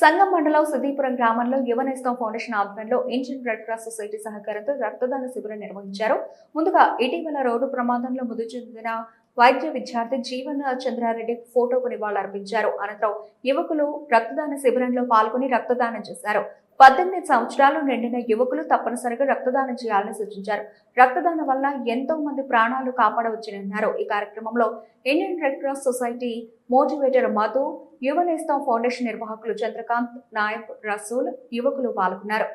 సంగం మండలం సిద్దిపురం గ్రామంలో యువనేస్తం ఫౌండేషన్ ఆధ్వర్యంలో ఇండియన్ రెడ్ క్రాస్ సొసైటీ సహకారంతో రక్తదాన శిబిరం నిర్వహించారు. ముందుగా ఇటీవల రోడ్డు ప్రమాదంలో మృతి చెందిన వైద్య విద్యార్థి జీవన చంద్రారెడ్డి ఫోటోకు నివాళులర్పించారు అనంతరం యువకులు రక్తదాన శిబిరంలో పాల్గొని రక్తదానం చేశారు. పద్దెనిమిది సంవత్సరాలు నిండిన యువకులు తప్పనిసరిగా రక్తదానం చేయాలని సూచించారు. రక్తదానం వల్ల ఎంతో మంది ప్రాణాలు కాపాడవచ్చునన్నారు. ఈ కార్యక్రమంలో Indian red cross society motivator Madhu Yuvanestham foundation నిర్వాహకులు చంద్రకాంత్ నాయక్ రసూల్ యువకులు పాల్గొన్నారు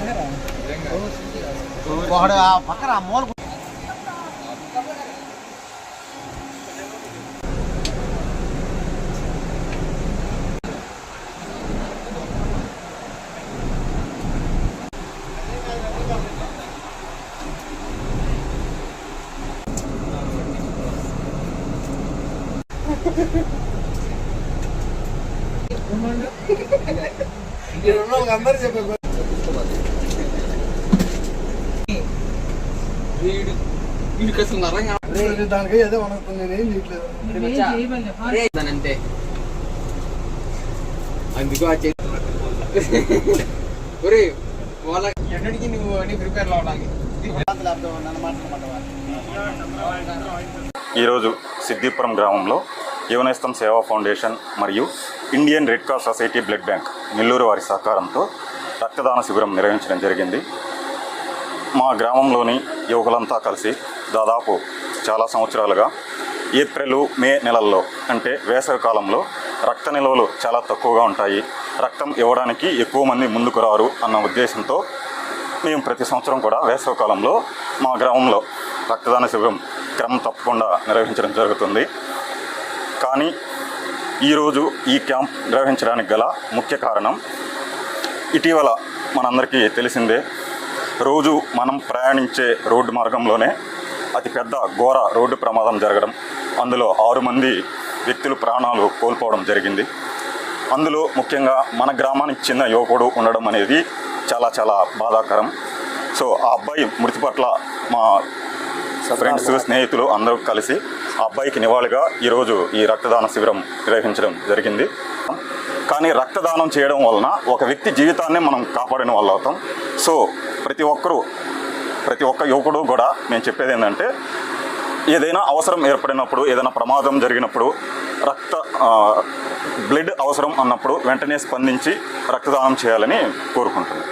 వాడు ఆ పక్కన ఆ మూల అందరూ చెప్పారు వీడికి అసలు నరంగా దానికి ఏదో వణుకుతుంది నేనేం చేయట్లేదు అంతే అందుకు ఆ చేతి ఒరే వాళ్ళ ఎన్నడికి నువ్వు అని ప్రిపేర్ అవ్వడానికి ఈరోజు సిద్దిపురం గ్రామంలో యువనేస్తం సేవా ఫౌండేషన్ మరియు Indian red cross society blood bank Nellore వారి సహకారంతో రక్తదాన శిబిరం నిర్వహించడం జరిగింది. మా గ్రామంలోని యువకులంతా కలిసి దాదాపు చాలా సంవత్సరాలుగా ఏప్రిల్ మే నెలల్లో అంటే వేసవి కాలంలో రక్త నిల్వలు చాలా తక్కువగా ఉంటాయి. రక్తం ఇవ్వడానికి ఎక్కువ మంది ముందుకు రారు అన్న ఉద్దేశంతో మేము ప్రతి సంవత్సరం కూడా వేసవి కాలంలో మా గ్రామంలో రక్తదాన శిబిరం క్రమం తప్పకుండా నిర్వహించడం జరుగుతుంది. కానీ ఈరోజు ఈ క్యాంప్ నిర్వహించడానికి గల ముఖ్య కారణం ఇటీవల మనందరికీ తెలిసిందే రోజు మనం ప్రయాణించే రోడ్డు మార్గంలోనే అతిపెద్ద ఘోర రోడ్డు ప్రమాదం జరగడం అందులో ఆరు మంది వ్యక్తులు ప్రాణాలు కోల్పోవడం జరిగింది. అందులో ముఖ్యంగా మన గ్రామానికి చిన్న యువకుడు ఉండడం అనేది చాలా చాలా బాధాకరం. సో ఆ అబ్బాయి మృతి పట్ల మా ఫ్రెండ్స్ స్నేహితులు అందరూ కలిసి ఆ అబ్బాయికి నివాళిగా ఈరోజు ఈ రక్తదాన శిబిరం నిర్వహించడం జరిగింది. కానీ రక్తదానం చేయడం వలన ఒక వ్యక్తి జీవితాన్ని మనం కాపాడిన వాళ్ళు అవుతాం సో ప్రతి ఒక్కరూ ప్రతి ఒక్క యువకుడు కూడా మేము చెప్పేది ఏంటంటే ఏదైనా అవసరం ఏర్పడినప్పుడు ఏదైనా ప్రమాదం జరిగినప్పుడు రక్త బ్లడ్ అవసరం అన్నప్పుడు వెంటనే స్పందించి రక్తదానం చేయాలని కోరుకుంటున్నాను.